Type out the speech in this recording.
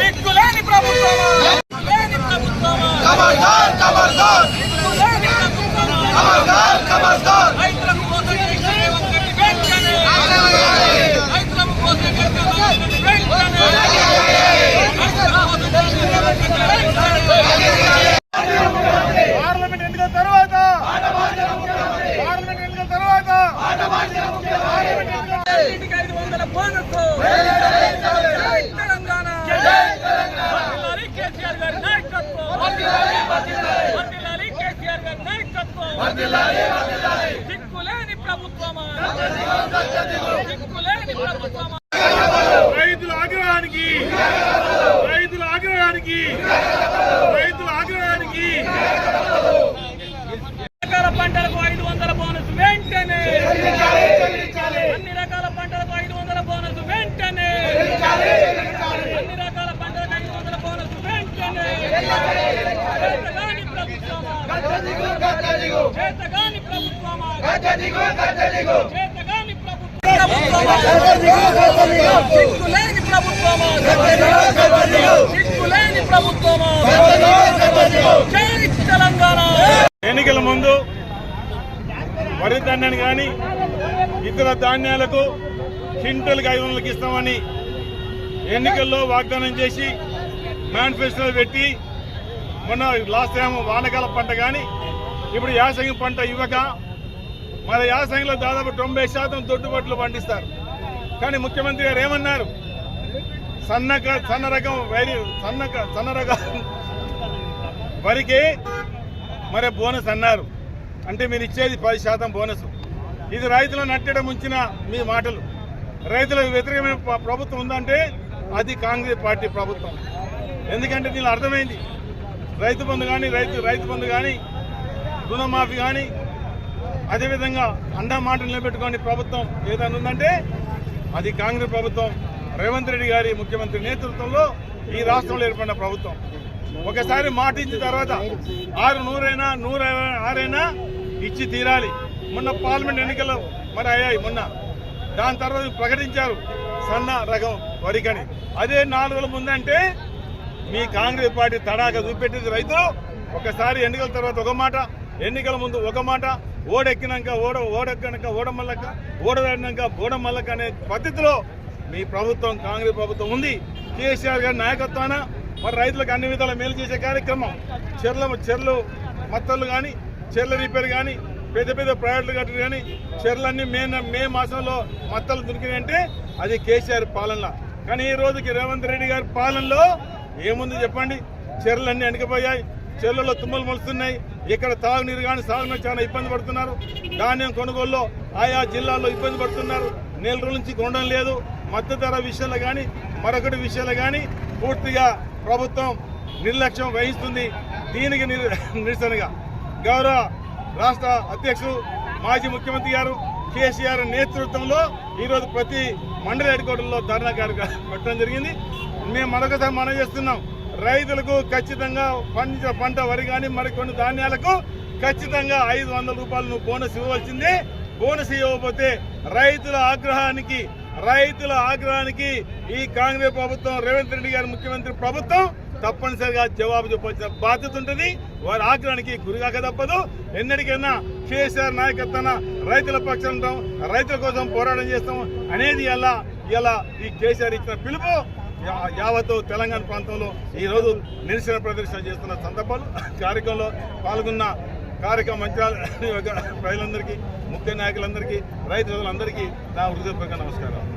దిక్కులేని ప్రభుత్వమా దిక్కులేని ప్రభుత్వమా ఖబర్దార్ ఖబర్దార్ దిక్కులేని ప్రభుత్వమా ఖబర్దార్ ఖబర్దార్ రైతులకు మోసం చేసిన రేవంత్ రెడ్డి వెంటనే రైతులకు మోసం చేసిన రేవంత్ రెడ్డి వెంటనే రైతులకు మోసం చేసిన రేవంత్ రెడ్డి వెంటనే పార్లమెంట్ ఎన్నికల తర్వాత పార్లమెంట్ ఎన్నికల తర్వాత ఇంటికి ఐదు వందల బోనస్ జై తెలంగాణ వర్ధిల్లాలి కేసీఆర్ గారి నాయకత్వం వర్ధిల్లాలి కేసీఆర్ గారి నాయకత్వం దిక్కులేని ప్రభుత్వమా? దిక్కులేని ప్రభుత్వమా? రైతుల ఆగ్రహానికి రైతుల ఆగ్రహానికి రైతుల ఆగ్రహానికి. పంటలకు ఐదు వందల బోనస్ వెంటనే అన్ని రకాల పంటలకు ఐదు వందల బోనస్ వెంటనే అన్ని రకాల పంటలకు ఐదు వందల బోనస్ వెంటనే చేతగాని ప్రభుత్వమా చేతగాని ప్రభుత్వమా? చేతగాని ప్రభుత్వమా? సిగ్గులేని ప్రభుత్వమా? సిగ్గులేని ప్రభుత్వమా జై తెలంగాణ. ఎన్నికల ముందు వరి ధాన్యాన్ని కానీ ఇతర ధాన్యాలకు క్వింటల్కి ఐదు వందలకి ఇస్తామని ఎన్నికల్లో వాగ్దానం చేసి మేనిఫెస్టోలో పెట్టి మొన్న లాస్ట్ టైం వానకాల పంట కానీ ఇప్పుడు యాసంగి పంట ఇవ్వక మన యాసంగిలో దాదాపు తొంభై శాతం దొడ్డుబట్లు పండిస్తారు. కానీ ముఖ్యమంత్రి గారు ఏమన్నారు? సన్నక సన్న రకం వరి సన్నక సన్న రకం వరికి మరి బోనస్ అన్నారు. అంటే మీరు ఇచ్చేది పది శాతం బోనస్. ఇది రైతులను నట్టడం ఉంచిన మీ మాటలు. రైతులకు వ్యతిరేకమైన ప్రభుత్వం ఉందంటే అది కాంగ్రెస్ పార్టీ ప్రభుత్వం. ఎందుకంటే దీనిలో అర్థమైంది. రైతు బంధు కానీ రైతు రైతు బంధు కానీ రుణమాఫీ కానీ అదేవిధంగా అండా మాట నిలబెట్టుకొని ప్రభుత్వం ఏదైనా ఉందంటే అది కాంగ్రెస్ ప్రభుత్వం రేవంత్ రెడ్డి గారి ముఖ్యమంత్రి నేతృత్వంలో ఈ రాష్ట్రంలో ఏర్పడిన ప్రభుత్వం. ఒకసారి మాట ఇచ్చిన తర్వాత ఆరు నూరైనా నూరు ఆరైనా ఇచ్చి తీరాలి. మొన్న పార్లమెంట్ ఎన్నికలు మరి అయ్యాయి మొన్న. దాని తర్వాత ప్రకటించారు సన్న రకం వరికని అదే నాలుగు రోజుల ముందంటే మీ కాంగ్రెస్ పార్టీ తడాక చూపెట్టింది రైతులు. ఒకసారి ఎన్నికల తర్వాత ఒక మాట ఎన్నికల ముందు ఒక మాట ఓడెక్కినాక ఓడ ఓడెక్కినాక ఓడమల్లక ఓడదాడినాక బోడమల్లక అనే పద్ధతిలో మీ ప్రభుత్వం కాంగ్రెస్ ప్రభుత్వం ఉంది. కేసీఆర్ గారి నాయకత్వాన మరి రైతులకు అన్ని విధాల మేలు చేసే కార్యక్రమం. చెర్ల చెర్లు మత్తలు కానీ చెర్ల రిపేర్ కానీ పెద్ద పెద్ద ప్రాజెక్టులు కట్టరు కానీ చెర్లన్నీ మే మే మాసంలో మత్తలు దొరికినాయంటే అది కేసీఆర్ పాలనలో. కానీ ఈ రోజుకి రేవంత్ రెడ్డి గారి పాలనలో ఏముంది చెప్పండి? చెర్లన్నీ అణిగిపోయాయి. చెర్లలో తుమ్మలు మొలుస్తున్నాయి. ఇక్కడ తాగునీరు కానీ సాగునీరు చాలా ఇబ్బంది పడుతున్నారు. ధాన్యం కొనుగోలులో ఆయా జిల్లాల్లో ఇబ్బంది పడుతున్నారు. నెల రోజుల నుంచి కొనడం లేదు. మద్దతు ధర విషయంలో కానీ మరొకటి విషయాలు కానీ పూర్తిగా ప్రభుత్వం నిర్లక్ష్యం వహిస్తుంది. దీనికి నిర- నిరసనగా గౌరవ రాష్ట్ర అధ్యక్షుడు మాజీ ముఖ్యమంత్రి గారు కేసీఆర్ నేతృత్వంలో ఈరోజు ప్రతి మండలి హెడ్కోటర్లో ధర్నా కార్యక్రమం పెట్టడం జరిగింది. మేము మరొకసారి మనం చేస్తున్నాం. రైతులకు ఖచ్చితంగా పండించిన పంట వరి కానీ మరికొన్ని ధాన్యాలకు ఖచ్చితంగా ఐదు వందల రూపాయలు నువ్వు బోనస్ ఇవ్వవలసింది. బోనస్ ఇవ్వకపోతే రైతుల ఆగ్రహానికి రైతుల ఆగ్రహానికి ఈ కాంగ్రెస్ ప్రభుత్వం రేవంత్ రెడ్డి గారి ముఖ్యమంత్రి ప్రభుత్వం తప్పనిసరిగా జవాబు చెప్పాల్సిన బాధ్యత ఉంటుంది. వారి ఆగ్రహానికి గురిగాక తప్పదు. ఎన్నటికైనా కేసీఆర్ నాయకత్వాన రైతుల పక్షం ఉంటాం రైతుల కోసం పోరాటం చేస్తాం అనేది ఎలా ఇలా ఈ కేసీఆర్ ఇచ్చిన పిలుపు. యావత్తు తెలంగాణ ప్రాంతంలో ఈ రోజు నిరసన ప్రదర్శన చేస్తున్న సందర్భాలు కార్యక్రమంలో పాల్గొన్న కార్యక్రమ మంత్రాల ప్రజలందరికీ ముఖ్య నాయకులందరికీ రైతులందరికీ నా హృదయపూర్వక నమస్కారం